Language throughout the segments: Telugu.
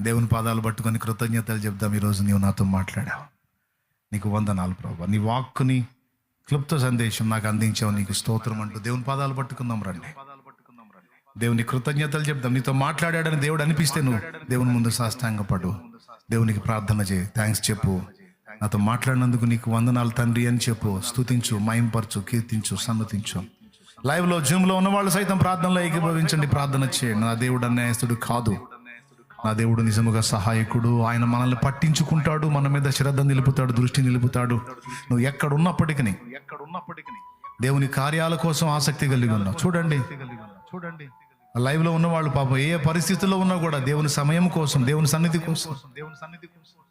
దేవుని పాదాలు పట్టుకొని కృతజ్ఞతలు చెప్దాం. ఈరోజు నీవు నాతో మాట్లాడావు. నీకు వందనాలు ప్రభా. నీ వాక్కుని క్లుప్త సందేశం నాకు అందించావు. నీకు స్తోత్రం అంటూ దేవుని పాదాలు పట్టుకుందాం రండి. దేవుని కృతజ్ఞతలు చెప్దాం. నీతో మాట్లాడాడని దేవుడు అనిపిస్తే నువ్వు దేవుని ముందు సాష్టాంగపడు. దేవునికి ప్రార్థన చేయి. థ్యాంక్స్ చెప్పు. నాతో మాట్లాడినందుకు నీకు వందనాలు తండ్రి అని చెప్పు. స్తుతించు మయంపరచు కీర్తించు సన్నతించు. లైవ్లో జూమ్లో ఉన్న వాళ్ళు సైతం ప్రార్థనలో ఏకీభవించండి. ప్రార్థన చేయండి. నా దేవుడు అన్యాయస్తుడు కాదు. నా దేవుడు నిజముగా సహాయకుడు. ఆయన మనల్ని పట్టించుకుంటాడు మన మీద శ్రద్ధ నిలుపుతాడు దృష్టి నిలుపుతాడు. నువ్వు ఎక్కడున్నప్పటికీ ఎక్కడున్నప్పటికీ దేవుని కార్యాల కోసం ఆసక్తి కలిగి ఉన్నావు. చూడండి. చూడండి లైవ్లో ఉన్న వాళ్ళు పాపం ఏ పరిస్థితుల్లో ఉన్నా కూడా దేవుని సమయం కోసం దేవుని సన్నిధి కోసం దేవుని సన్నిధి కోసం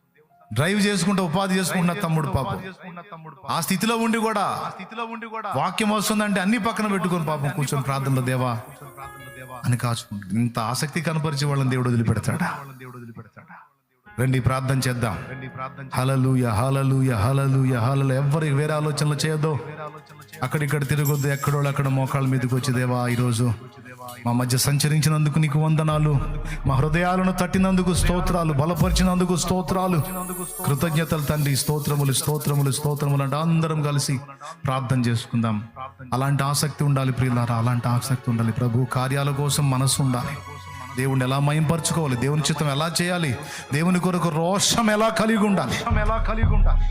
డ్రైవ్ చేసుకుంటూ ఉపాధి చేసుకుంటున్న తమ్ముడు పాపం. ఆ స్థితిలో ఉండి కూడా వాక్యం వస్తుందంటే అన్ని పక్కన పెట్టుకొని పాపం కూర్చొని ప్రార్థనలో దేవా అని కాచుకుంటు ఇంత ఆసక్తి కనపరిచే వాళ్ళని దేవుడు వదిలిపెడతాడా? రండి ప్రార్థన చేద్దాం. హలలుయ హలలుయ హలలుయ హలలు ఎవ్వరికి వేరే ఆలోచనలు చేయొద్దు. అక్కడిక్కడ తిరగొద్దు. ఎక్కడో అక్కడ మోకాళ్ళ మీదకి వచ్చి దేవా ఈరోజు మా మధ్య సంచరించినందుకు నీకు వందనాలు. మా హృదయాలను తట్టినందుకు స్తోత్రాలు బలపరిచినందుకు స్తోత్రాలు. కృతజ్ఞతలు తండ్రి స్తోత్రములు స్తోత్రములు స్తోత్రములు అంటే అందరం కలిసి ప్రార్థన చేసుకుందాం. అలాంటి ఆసక్తి ఉండాలి ప్రియులారా అలాంటి ఆసక్తి ఉండాలి ప్రభు. కార్యాల కోసం మనసు ఉండాలి. దేవుణ్ణి ఎలా మయంపరచుకోవాలి? దేవుని చిత్తం ఎలా చేయాలి? దేవుని కొరకు రోషం ఎలా కలిగి ఉండాలి? ఎలా కలిగి ఉండాలి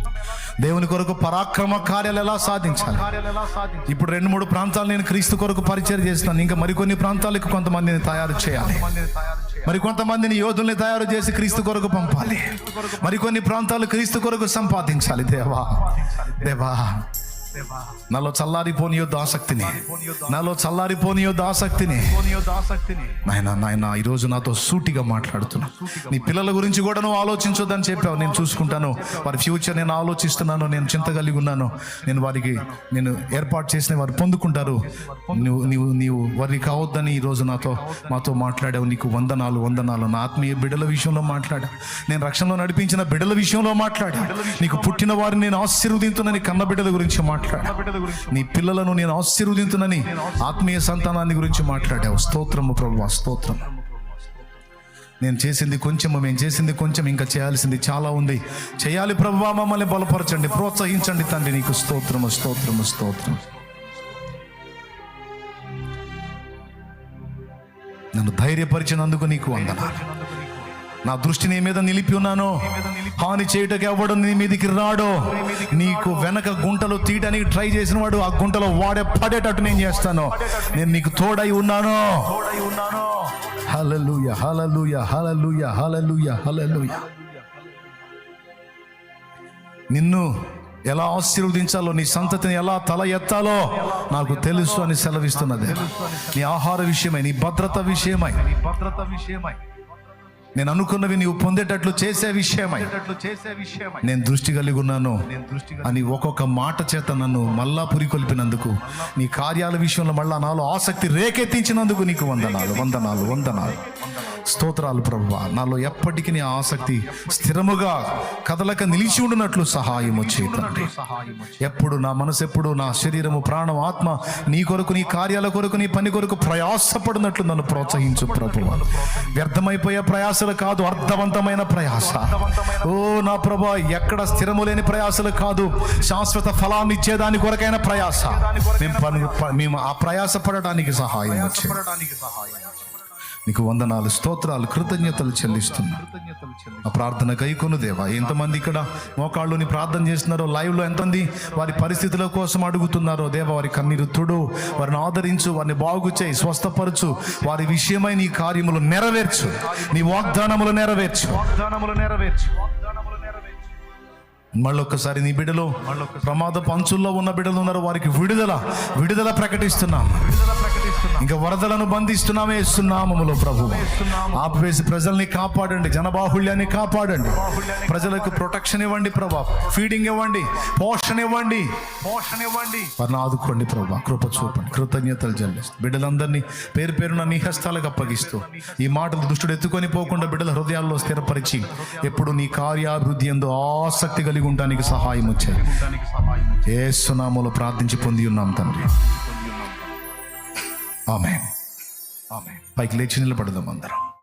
దేవుని కొరకు పరాక్రమ కార్యాలు ఎలా సాధించాలి? ఇప్పుడు రెండు మూడు ప్రాంతాలు నేను క్రీస్తు కొరకు పరిచయం చేస్తున్నాను. ఇంకా మరికొన్ని ప్రాంతాలకు కొంతమందిని తయారు చేయాలి. మరి కొంతమందిని యోధుల్ని తయారు చేసి క్రీస్తు కొరకు పంపాలి. మరికొన్ని ప్రాంతాలు క్రీస్తు కొరకు సంపాదించాలి. దేవా దేవా నాలో చల్లారిపోని యొద్ ఆసక్తిని నాలో చల్లారిపోని యొద్ ఆసక్తిని నాయన నాయన ఈరోజు నాతో సూటిగా మాట్లాడుతున్నా. నీ పిల్లల గురించి కూడా నువ్వు ఆలోచించొద్దని చెప్పావు. నేను చూసుకుంటాను. వారి ఫ్యూచర్ నేను ఆలోచిస్తున్నాను. నేను చింత కలిగి ఉన్నాను. నేను వారికి నేను ఏర్పాటు చేసిన వారు పొందుకుంటారు. నువ్వు నీవు నీవు వారిని కావద్దని ఈరోజు నాతో మాతో మాట్లాడావు. నీకు వందనాలు వందనాలు. నా ఆత్మీయ బిడ్డల విషయంలో మాట్లాడా. నేను రక్షణలో నడిపించిన బిడ్డల విషయంలో మాట్లాడా. నీకు పుట్టిన వారిని నేను ఆశీర్వదింతునని కన్న బిడ్డల గురించి మాట్లాడా. నీ పిల్లలను నేను ఆశీర్వదింతునని ఆత్మీయ సంతానాన్ని గురించి మాట్లాడావు. స్తోత్రము ప్రభు స్తోత్రం. నేను చేసింది కొంచెము మేము చేసింది కొంచెం ఇంకా చేయాల్సింది చాలా ఉంది. చేయాలి ప్రభు మమ్మల్ని బలపరచండి ప్రోత్సహించండి తండ్రి. నీకు స్తోత్రము స్తోత్రము స్తోత్రం. నన్ను ధైర్యపరిచినందుకు నీకు వందనాలు. నా దృష్టి నీ మీద నిలిపి ఉన్నాను. హాని చేయుటకు ఎవడు నీ మీదికి రాడో? నీకు వెనక గుంటలు తీయడానికి ట్రై చేసిన వాడు ఆ గుంటలో వాడే పడేటట్టు నేను చేస్తాను. నేను నీకు తోడై ఉన్నాను. హలలుయ హలలుయ హలలుయ హలలుయ హలలుయ నిన్ను ఎలా ఆశీర్వదించాలో నీ సంతతిని ఎలా తల ఎత్తాలో నాకు తెలుసు అని సెలవిస్తున్నది. నీ ఆహార విషయమై నీ భద్రత విషయమై. నీ భద్రత విషయమై నేను అనుకున్నవి నీవు పొందేటట్లు చేసే విషయమై చేసే విషయమై. నేను దృష్టి కలిగి ఉన్నాను అని ఒక్కొక్క మాట చేత నన్ను మళ్ళా పురికొల్పినందుకు నీ కార్యాల విషయంలో మళ్ళా నాలో ఆసక్తి రేకెత్తించినందుకు నీకు వందనాలు వందనాలు వందనాలు. స్తోత్రాలు ప్రభు. నాలో ఎప్పటికీ నీ ఆసక్తి స్థిరముగా కదలక నిలిచి ఉండినట్లు సహాయము చేతండి. ఎప్పుడు నా మనసు ఎప్పుడు నా శరీరము ప్రాణం ఆత్మ నీ కొరకు నీ కార్యాల కొరకు నీ పని కొరకు ప్రయాసపడినట్లు నన్ను ప్రోత్సహించు ప్రభు. వ్యర్థమైపోయే ప్రయాసలు కాదు అర్థవంతమైన ప్రయాస. ఓ నా ప్రభా ఎక్కడ స్థిరము లేని ప్రయాసలు కాదు శాశ్వత ఫలాన్ని ఇచ్చేదాని కొరకైన ప్రయాస. మేము పని- మేము ఆ ప్రయాస పడడానికి సహాయం సహాయం నీకు వందనాలు స్తోత్రాలు కృతజ్ఞతలు చెల్లిస్తున్నా. ఆ ప్రార్థన కైకొను దేవా ఎంతమంది ఇక్కడ మోకాళ్ళుని ప్రార్థన చేస్తున్నారో లైవ్లో ఎంతమంది వారి పరిస్థితుల కోసం అడుగుతున్నారో దేవ వారి కన్నీరు తుడు వారిని ఆదరించు వారిని బాగు చేయి స్వస్థపరచు వారి విషయమై నీ కార్యములు నెరవేర్చు నీ వాగ్దానములు నెరవేర్చు వాగ్దానములు నెరవేర్చు. మళ్ళొక్కసారి నీ బిడ్డలు ప్రమాద పంచుల్లో ఉన్న బిడ్డలు ఉన్నారు వారికి విడుదల విడుదల ప్రకటిస్తున్నాం. ఇంకా వరదలను బంధిస్తున్నామే ఇస్తున్నామములో ప్రభు. ఆపివేసి ప్రజల్ని కాపాడండి జనబాహుళ్యాన్ని కాపాడండి. ప్రజలకు ప్రొటెక్షన్ ఇవ్వండి ప్రభా. ఫీడింగ్ ఇవ్వండి పోషణ ఇవ్వండి పోషణ ఇవ్వండి. వారిని ఆదుకోండి ప్రభా. కృప చూపండి కృతజ్ఞతలు చెల్లిస్తూ. బిడ్డలందరినీ పేరు పేరున నీ హస్తాలకు అప్పగిస్తూ. ఈ మాటలు దుష్టుడు ఎత్తుకొని పోకుండా బిడ్డల హృదయాల్లో స్థిరపరిచి ఎప్పుడు నీ కార్యాభివృద్ధి ఎందు ఆసక్తి కలిగి కలిగి ఉండడానికి సహాయం వచ్చాయి. ఏ సునామూలో ప్రార్థించి పొంది ఉన్నాం తండ్రి. ఆమె ఆమె పైకి లేచి నిలబడదాం అందరం.